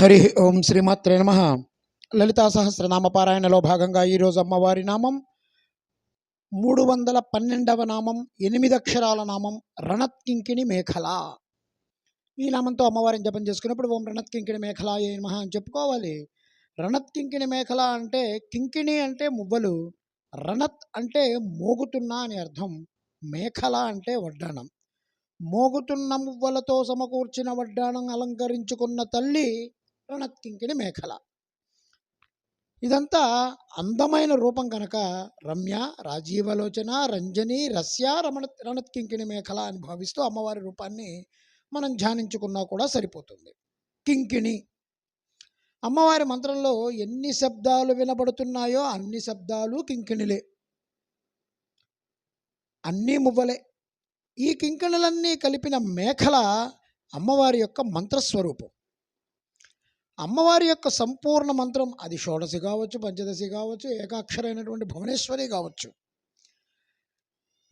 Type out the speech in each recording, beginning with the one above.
హరి ఓం శ్రీమాత్రే నమ. లలితా సహస్రనామ పారాయణలో భాగంగా ఈరోజు అమ్మవారి నామం మూడు వందల పన్నెండవ నామం ఎనిమిది అక్షరాల నామం రణత్కింకిణి మేఖల. ఈ నామంతో అమ్మవారిని జపం చేసుకున్నప్పుడు ఓం రణత్కింకిణి మేఖల ఏ నమ అని చెప్పుకోవాలి. రణత్కింకిణి మేఖల అంటే కింకిణి అంటే మువ్వలు రణత్ అంటే మోగుతున్న అని అర్థం మేఖల అంటే వడ్డాణం. మోగుతున్న మువ్వలతో సమకూర్చిన వడ్డాణం అలంకరించుకున్న తల్లి రణక్కింకిణి మేఖల. ఇదంతా అందమైన రూపం కనుక రమ్య రాజీవలోచన రంజని రస్య రమణ రణత్కింకిణి మేఖల అని భావిస్తూ అమ్మవారి రూపాన్ని మనం ధ్యానించుకున్నా కూడా సరిపోతుంది. కింకిణి. అమ్మవారి మంత్రంలో ఎన్ని శబ్దాలు వినబడుతున్నాయో అన్ని శబ్దాలు కింకిణిలే. అన్నీ మువ్వలే. ఈ కింకిణులన్నీ కలిపిన మేఖల అమ్మవారి యొక్క మంత్రస్వరూపం. అమ్మవారి యొక్క సంపూర్ణ మంత్రం అది షోడశి కావచ్చు పంచదశి కావచ్చు ఏకాక్షరైనటువంటి భువనేశ్వరి కావచ్చు.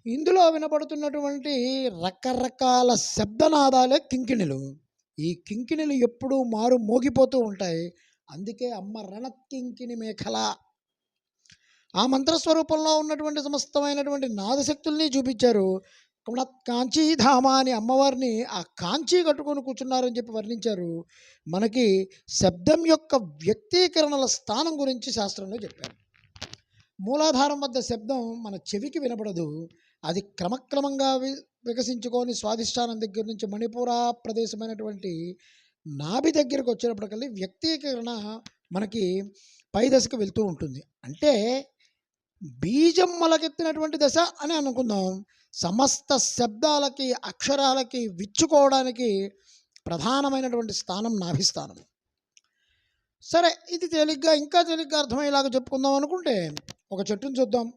ఇందులో వినపడుతున్నటువంటి రకరకాల శబ్దనాదాలే కింకిణులు. ఈ కింకిణులు ఎప్పుడూ మారు మోగిపోతూ ఉంటాయి. అందుకే అమ్మ రణకింకిణి మేఖల. ఆ మంత్రస్వరూపంలో ఉన్నటువంటి సమస్తమైనటువంటి నాదశక్తుల్ని చూపించారు. కాంచీధామ అని అమ్మవారిని ఆ కాంచీ కట్టుకొని కూర్చున్నారని చెప్పి వర్ణించారు. మనకి శబ్దం యొక్క వ్యక్తీకరణల స్థానం గురించి శాస్త్రంలో చెప్పారు. మూలాధారం వద్ద శబ్దం మన చెవికి వినపడదు అది క్రమక్రమంగా వికసించుకొని స్వాధిష్టానం దగ్గర నుంచి మణిపురా ప్రదేశమైనటువంటి నాభి దగ్గరకు వచ్చేటప్పటికల్లి వ్యక్తీకరణ మనకి పై దశకు వెళ్తూ ఉంటుంది. అంటే బీజం మొలకెత్తినటువంటి దశ అని అనుకుందాం. సమస్త శబ్దాలకి అక్షరాలకి విచ్చుకోవడానికి ప్రధానమైనటువంటి స్థానం నాభిస్థానం. సరే ఇది తేలిగ్గా ఇంకా తేలిగ్గా అర్థమయ్యేలాగా చెప్పుకుందాం అనుకుంటే ఒక చెట్టును చూద్దాం.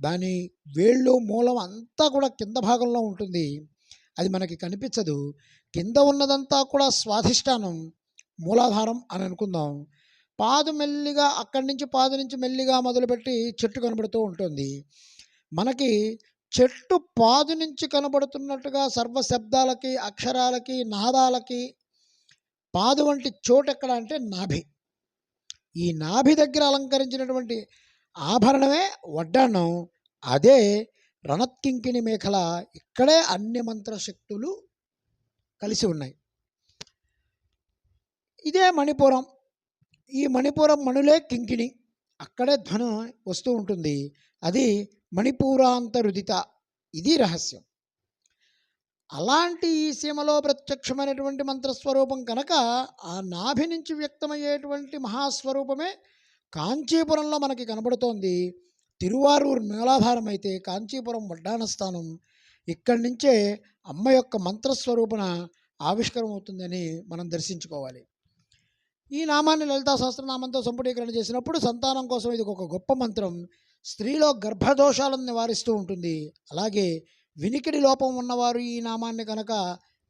దాని వేళ్ళు మూలం అంతా కూడా కింద భాగంలో ఉంటుంది. అది మనకి కనిపించదు. కింద ఉన్నదంతా కూడా స్వాధిష్టానం మూలాధారం అని అనుకుందాం. పాదు మెల్లిగా అక్కడి నుంచి పాదు నుంచి మెల్లిగా మొదలుపెట్టి చెట్టు కనబడుతూ ఉంటుంది. మనకి చెట్టు పాదు నుంచి కనబడుతున్నట్టుగా సర్వ శబ్దాలకి అక్షరాలకి నాదాలకి పాదు వంటి చోటు ఎక్కడ అంటే నాభి. ఈ నాభి దగ్గర అలంకరించినటువంటి ఆభరణమే వడ్డాణం అదే రణత్కింకిణి మేఖల ఇక్కడే అన్ని మంత్రశక్తులు కలిసి ఉన్నాయి. ఇదే మణిపురం. ఈ మణిపురం మణులే కింకిణి. అక్కడే ధ్వని వస్తూ ఉంటుంది. అది మణిపూరాంతరుదిత. ఇది రహస్యం. అలాంటి ఈ సీమలో ప్రత్యక్షమైనటువంటి మంత్రస్వరూపం కనుక ఆ నాభి నుంచి వ్యక్తమయ్యేటువంటి మహాస్వరూపమే కాంచీపురంలో మనకి కనబడుతోంది. తిరువారూరు మూలాధారం అయితే కాంచీపురం వడ్డాన స్థానం. ఇక్కడి నుంచే అమ్మ యొక్క మంత్రస్వరూపణ ఆవిష్కరం అవుతుందని మనం దర్శించుకోవాలి. ఈ నామాన్ని లలితా సహస్రనామంతో సంపుటీకరణ చేసినప్పుడు సంతానం కోసం ఇది ఒక గొప్ప మంత్రం. స్త్రీలో గర్భదోషాలను నివారిస్తూ ఉంటుంది. అలాగే వినికిడి లోపం ఉన్నవారు ఈ నామాన్ని కనుక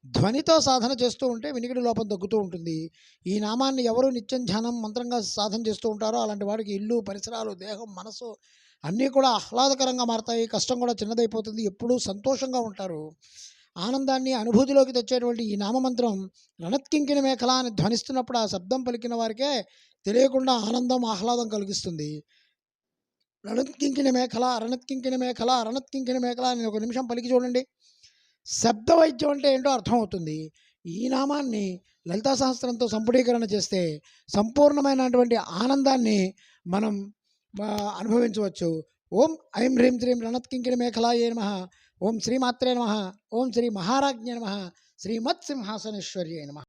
ధ్వనితో సాధన చేస్తూ ఉంటే వినికిడి లోపం తగ్గుతూ ఉంటుంది. ఈ నామాన్ని ఎవరు నిత్యం ధ్యానం మంత్రంగా సాధన చేస్తూ ఉంటారో అలాంటి వాడికి ఇల్లు పరిసరాలు దేహం మనసు అన్నీ కూడా ఆహ్లాదకరంగా మారతాయి. కష్టం కూడా చిన్నదైపోతుంది. ఎప్పుడూ సంతోషంగా ఉంటారు. ఆనందాన్ని అనుభూతిలోకి తెచ్చేటువంటి ఈ నామమంత్రం రణత్కింకిన మేఖల అని ధ్వనిస్తున్నప్పుడు ఆ శబ్దం పలికిన వారికే తెలియకుండా ఆనందం ఆహ్లాదం కలిగిస్తుంది. రణత్కింకిన మేఖల రణత్కింకిన మేఖల రణత్కింకిన మేఖల అని ఒక నిమిషం పలికి చూడండి. శబ్ద వైద్యం అంటే ఏంటో అర్థమవుతుంది. ఈ నామాన్ని లలితా సహస్రంతో సంపుటీకరణ చేస్తే సంపూర్ణమైనటువంటి ఆనందాన్ని మనం అనుభవించవచ్చు. ఓం ఐం హ్రీం శ్రీం రణత్కింకిన మేఖలాయే నమ. ఓం శ్రీమాత్రే నమ ఓం శ్రీ మహారాజ్ఞ నమ శ్రీమత్ సింహాసనేశ్వర్యే నమ